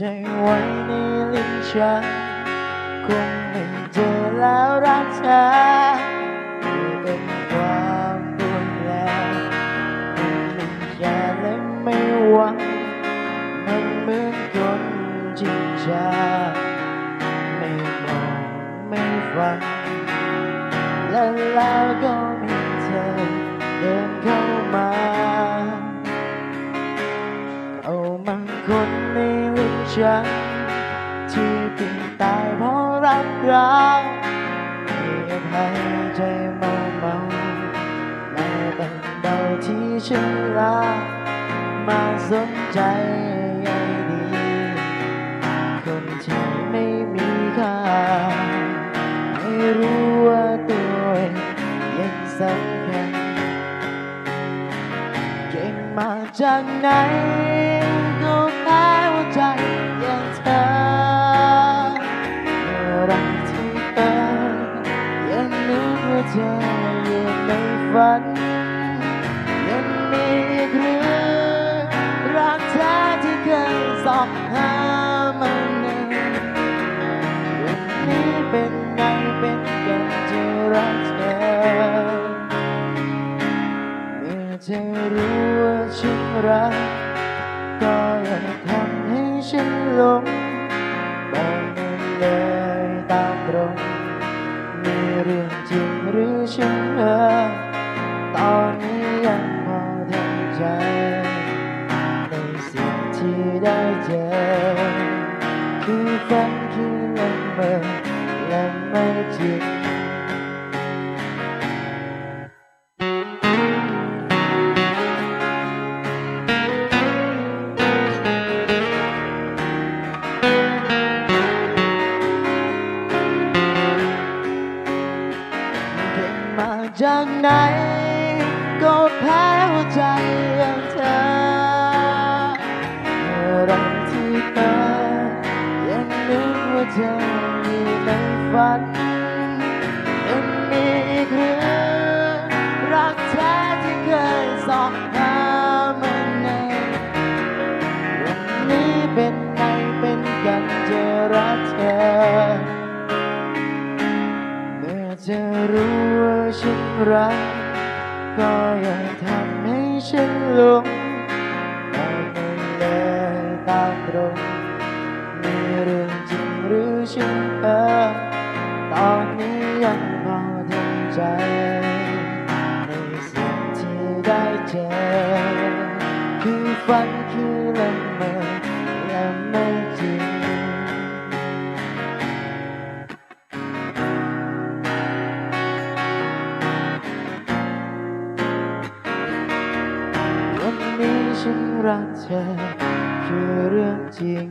ใจไว้ในลิ้นชักคงไม่เจอแล้วรักเธอไม่เป็นความรุนแรงไม่แย่และไม่หวังมันเหมือนคนจริงจังไม่มองไม่ฟังและแล้วก็มีเธอเดิน ลิ้นที่เพิ่งตายเพราะรักเรามีอภัยใจเมาเมามาเป็นเบาที่ฉันรักมาสนใจใยดีคนที่ไม่มีค่าไม่รู้ว่าตัวเองยังสำคัญเก่งมาจากไหน ฝันยังมีอีกหรือรักแท้ที่เคยสอบหามันนานวันนี้เป็นไงเป็นกันจะรักเธอเมื่อเธอรู้ว่าฉันรัก ก็อย่าทำให้ฉันหลงบอกมันเลยตามตรงมีเรื่องจริงหรือฉันเพ้อ จอคือฝันคือละเมอและไม่จริงเก่งมาจากไหนก็แพ้หัวใจ เธออยู่ในฝันยังมีอีกหรือรักแท้ที่เคยสอบหามันนานวันนี้เป็นไงเป็นกันเจะรักเธอ เมื่อเธอรู้ว่าฉันรัก ก็อย่าทำให้ฉันหลงบอกมันเลยตามตรงมีเรื่องจริง หรือเพ้อตอนนี้ยังพอทำใจ ในสิ่งที่ได้เจอ คือฝันคือละเมอและไม่จริงวันนี้ฉันรักเธอคือเรื่องจริง